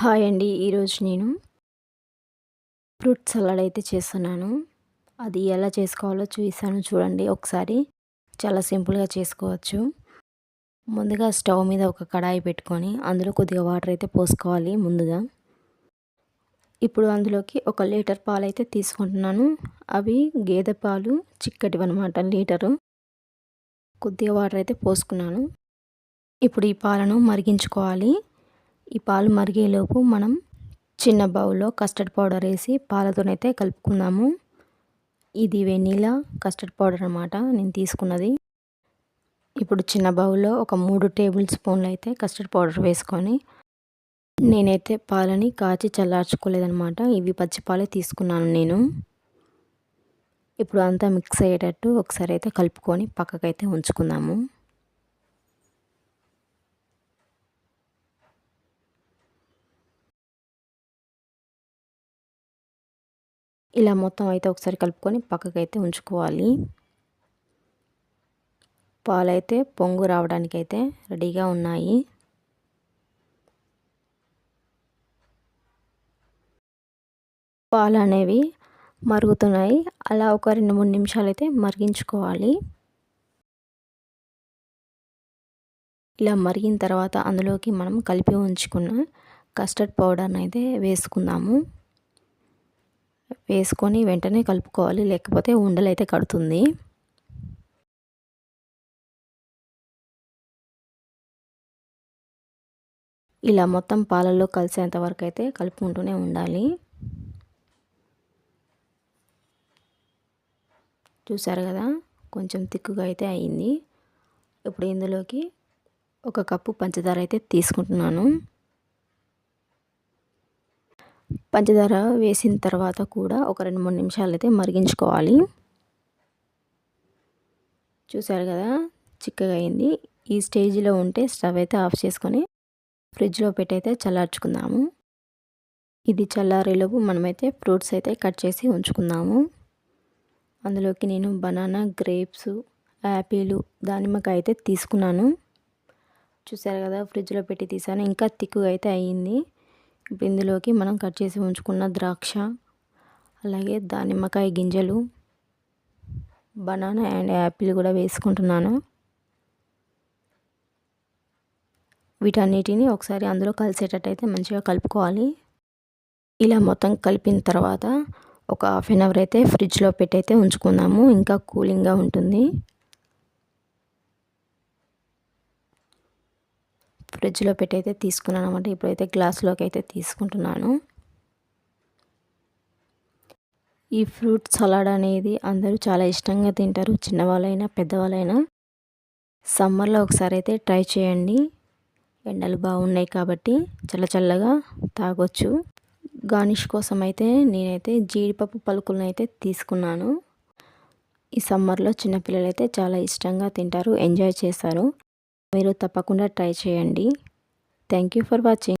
Hi అండి ఈరోజు నేను ఫ్రూట్ సలాడ్ అయితే చేస్తున్నాను. అది ఎలా చేసుకోవాలో చూసాను చూడండి ఒకసారి. చాలా సింపుల్గా చేసుకోవచ్చు. ముందుగా స్టవ్ మీద ఒక కడాయి పెట్టుకొని అందులో కొద్దిగా వాటర్ అయితే పోసుకోవాలి ముందుగా. ఇప్పుడు అందులోకి ఒక లీటర్ పాలు అయితే తీసుకుంటున్నాను. అవి గేదె పాలు చిక్కటివి అనమాట లీటరు. కొద్దిగా వాటర్ అయితే పోసుకున్నాను. ఇప్పుడు ఈ పాలను మరిగించుకోవాలి. ఈ పాలు మరిగేలోపు మనం చిన్న బౌల్లో కస్టర్డ్ పౌడర్ వేసి పాలతోనైతే కలుపుకుందాము. ఇది వెనీలా కస్టర్డ్ పౌడర్ అనమాట నేను తీసుకున్నది. ఇప్పుడు చిన్న బౌల్లో ఒక మూడు టేబుల్ స్పూన్లు అయితే కస్టర్డ్ పౌడర్ వేసుకొని నేనైతే పాలని కాచి చల్లార్చుకోలేదనమాట ఇవి పచ్చిపాలే తీసుకున్నాను నేను. ఇప్పుడు అంతా మిక్స్ అయ్యేటట్టు ఒకసారి అయితే కలుపుకొని పక్కకైతే ఉంచుకుందాము. ఇలా మొత్తం అయితే ఒకసారి కలుపుకొని పక్కకైతే ఉంచుకోవాలి. పాలైతే పొంగు రావడానికైతే రెడీగా ఉన్నాయి. పాలు అనేవి మరుగుతున్నాయి. అలా ఒక రెండు మూడు నిమిషాలు అయితే మరిగించుకోవాలి. ఇలా మరిగిన తర్వాత అందులోకి మనం కలిపి ఉంచుకున్న కస్టర్డ్ పౌడర్ని అయితే వేసుకుందాము. వేసుకొని వెంటనే కలుపుకోవాలి. లేకపోతే ఉండలు అయితే కడుతుంది. ఇలా మొత్తం పాలల్లో కలిసేంత వరకు అయితే కలుపుకుంటూనే ఉండాలి. చూసారు కదా? కొంచెం తిక్కుగా అయితే అయింది. ఇప్పుడు ఇందులోకి ఒక కప్పు పంచదార అయితే తీసుకుంటున్నాను. పంచదార వేసిన తర్వాత కూడా ఒక రెండు మూడు నిమిషాలు అయితే మరిగించుకోవాలి. చూసారు కదా? చిక్కగా అయింది. ఈ స్టేజ్లో ఉంటే స్టవ్ అయితే ఆఫ్ చేసుకొని ఫ్రిడ్జ్లో పెట్టయితే చల్లార్చుకుందాము. ఇది చల్లారేలోపు మనమైతే ఫ్రూట్స్ అయితే కట్ చేసి ఉంచుకుందాము. అందులోకి నేను బనానా గ్రేప్స్ యాపిల్ దానిమ్మకాయ అయితే తీసుకున్నాను. చూసారు కదా? ఫ్రిడ్జ్లో పెట్టి తీసాను. ఇంకా తిక్కుగా అయితే అయ్యింది ఇప్పుడు ఇందులోకి మనం కట్ చేసి ఉంచుకున్న ద్రాక్ష అలాగే దానిమ్మకాయ గింజలు బనానా అండ్ యాపిల్ కూడా వేసుకుంటున్నాను. వీటన్నిటిని ఒకసారి అందులో కలిసేటట్టయితే మంచిగా కలుపుకోవాలి. ఇలా మొత్తం కలిపిన తర్వాత ఒక హాఫ్ అన్ అవర్ అయితే ఫ్రిడ్జ్లో పెట్టయితే ఉంచుకుందాము. ఇంకా కూలింగ్గా ఉంటుంది. ఫ్రిడ్జ్లో పెట్టి అయితే తీసుకున్నాను అనమాట ఇప్పుడైతే గ్లాస్లోకి అయితే తీసుకుంటున్నాను. ఈ ఫ్రూట్ సలాడ్ అనేది అందరూ చాలా ఇష్టంగా తింటారు చిన్నవాళ్ళైనా పెద్దవాళ్ళైనా. సమ్మర్లో ఒకసారి అయితే ట్రై చేయండి. ఎండలు బాగున్నాయి కాబట్టి చల్లచల్లగా తాగొచ్చు. గార్నిష్ కోసం అయితే నేనైతే జీడిపప్పు పలుకులను అయితే తీసుకున్నాను. ఈ సమ్మర్లో చిన్నపిల్లలు అయితే చాలా ఇష్టంగా తింటారు ఎంజాయ్ చేస్తారు. మీరు తప్పకుండా ట్రై చేయండి. Thank you for watching.